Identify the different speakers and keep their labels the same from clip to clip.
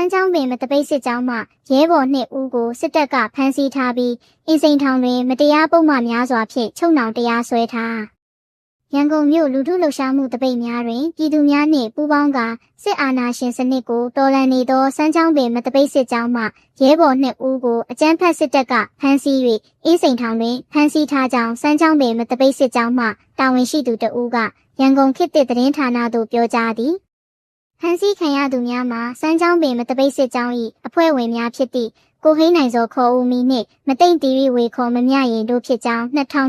Speaker 1: မ်းချောင်းပင်မတပိတ်စစ်ကြောင်းမှရဲဘော်နှစ်ဦးကိုစစ်တပ်ကဖမ်းဆီးထားပြီးအင်းစိန်ထောင်တွင်မတရားပုံမှန်များစွာဖြင့်ချုပ်နှောင်တရားစွဲထားရန်ကုန်မြို့လူထုလှုပ်ရှားမှုတပိတ်များတွင်ပြည်သူများနှင့်ပူးပေါင်းကာစစ်အာဏာရှင်စနစ်ကိုတော်လှန်နေသောစမ်းချောင်းပင်မတပိတ်စစ်ကြောင်းမှရဲဘော်နှစ်ဦးကိုအကြမ်းဖက်စစ်တပ်ကဖမ်းဆီး၍အင်းစိန်ထောင်တွင်ဖမ်းဆီးထားကြောင်းစမ်းချောင်းပင်မတပိတ်စစ်ကြောင်းမှတာဝန်ရှိသူတဦးကရန်ကုန်ခေတ်သစ်သတင်းဌာနသို့ပြောကြားသည် ဖန်ဆီးခံရသူများမှာစမ်းချောင်းပင်မတပိတ်စစ်ကြောင်း၏အဖွဲ့ဝင်များဖြစ်သည့်ကိုဟိန်းနိုင်စောခေါ်ဦးမီနှင့်မသိမ့်တီရီဝေခေါ်မမြရင်တို့ဖြစ်ကြောင်း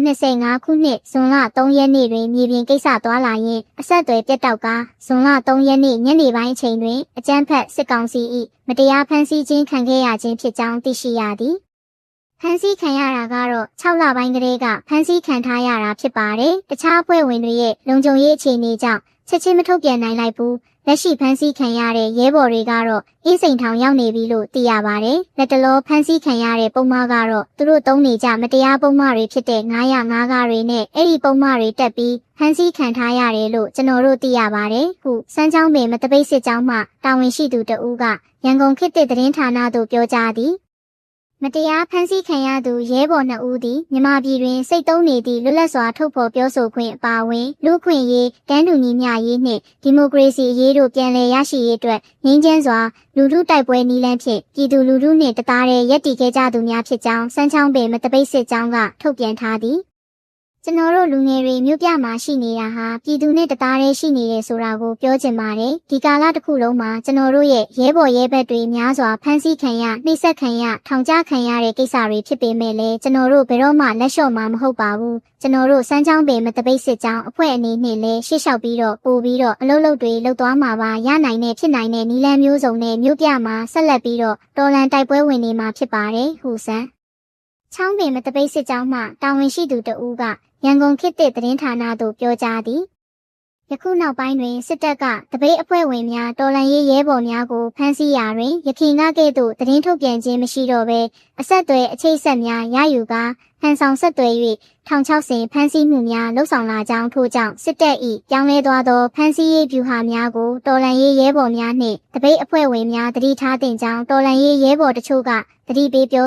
Speaker 1: 2025ခုနှစ်ဇွန်လ3ရက်နေ့တွင်မြေပြင်ကိစ္စသွားလာရင်းအဆက်အသွယ်ပြတ်တောက်ကဇွန်လ3ရက်နေ့ညနေပိုင်းအချိန်တွင်အကြမ်းဖက်စစ်ကောင်စီ၏မတရားဖမ်းဆီးခြင်းခံခဲ့ရခြင်းဖြစ်ကြောင်းသိရှိရသည်ဖမ်းဆီးခံရတာကတော့6လပိုင်းကလေးကဖမ်းဆီးခံထားရတာဖြစ်ပါတယ်။တခြားအဖွဲ့ဝင်တွေရဲ့လုံခြုံရေးအခြေအနေကြောင့်ချက်ချင်းမထုတ်ပြန်နိုင်လိုက်ဘူး။ လက်ရှိဖမ်းဆီးခံရတဲ့ရဲဘော်တွေကတော့အင်းစိန်ထောင်ရောက်နေပြီလို့သိရပါတယ်။လက်တလောဖမ်းဆီးခံရတဲ့ပုံမှားကတော့သူတို့တုံးနေကြမတရားပုံမှားတွေဖြစ်တဲ့905ကားတွေနဲ့အဲ့ဒီပုံမှားတွေတက်ပြီးဖမ်းဆီးခံထားရတယ်လို့ကျွန်တော်တို့သိရပါတယ်။ဟုစမ်းချောင်းပင်မတပိတ်စစ်ကြောင်းမှတာဝန်ရှိသူတဦးကရန်ကုန်ခေတ်သစ်သတင်းဌာနသို့ပြောကြားသည်။ မတရားဖမ်းဆီးခံရသူရဲဘော်နှစ်ဦးသည်မြန်မာပြည်တွင်စိတ်သုံးနေသည့်လွတ်လပ်စွာထုတ်ဖော်ပြောဆိုခွင့်အပါအဝင်လူ့အခွင့်အရေးတန်းတူညီမျှရေးနှင့်ဒီမိုကရေစီအရေးတို့ပြန်လည်ရရှိရေးအတွက်ငြင်းချမ်းစွာလူထုတိုက်ပွဲနည်းလမ်းဖြင့်ပြည်သူလူထုနှင့်တသားတည်းရပ်တည်ခဲ့ကြသူများဖြစ်ကြောင်းစမ်းချောင်းပင်မတပိတ်စစ်ကြောင်းကထုတ်ပြန်ထားသည် ကျွန်တော်တို့လူငယ်တွေမြို့ပြမှာရှိနေတာဟာပြည်သူနဲ့တသားတည်းရှိနေတယ်ဆိုတာကိုပြောချင်ပါတယ်ဒီကာလတစ်ခုလုံးမှာကျွန်တော်တို့ရဲ့ရဲဘော်ရဲဘက်တွေများစွာဖမ်းဆီးခံရနှိပ်စက်ခံရထောင်ချခံရတဲ့ကိစ္စတွေဖြစ်ပေမဲ့လည်းကျွန်တော်တို့ဘယ်တော့မှလက်လျှော့မှာမဟုတ်ပါဘူးကျွန်တော်တို့စမ်းချောင်းပင်မတပိတ်စစ်ကြောင်းအဖွဲ့အနေနဲ့လည်းရှေ့လျှောက်ပြီးတော့ပို့ပြီးတော့အလုပ်လုပ်တွေလုပ်သွားမှာပါရနိုင်တဲ့ဖြစ်နိုင်တဲ့နီလန်းမျိုးစုံနဲ့မြို့ပြမှာဆက်လက်ပြီးတော့တော်လန်တိုက်ပွဲဝင်နေမှာဖြစ်ပါတယ်ဟူဆန်း ချောင်းပင်မတပိတ်စစ်ကြောင်းမှတာဝန်ရှိသူတဦးကရန်ကုန်ခေတ်သစ်သတင်းဌာနသို့ပြောကြားသည်ယခုနောက်ပိုင်းတွင်စစ်တပ်ကတပိတ်အဖွဲ့ဝင်များတော်လန်ရေးရဲဘော်များကိုဖမ်းဆီးရာတွင်ရခိုင်ကကဲ့သို့သတင်းထုတ်ပြန်ခြင်းမရှိတော့ဘဲအဆက်အသွယ်အချိတ်ဆက်များရယူကာဖန်ဆောင်ဆက်သွယ်၍ထောင်ချောက်ဆင်ဖမ်းဆီးမှုများလှုပ်ဆောင်လာကြောင်းထို့ကြောင့်စစ်တပ်၏ပြောင်းလဲသွားသောဖမ်းဆီးရေးဗျူဟာများကိုတော်လန်ရေးရဲဘော်များနှင့်တပိတ်အဖွဲ့ဝင်များတတိထားတင်ကြောင်းတော်လန်ရေးရဲဘော်တချို့ကတတိပေးပြော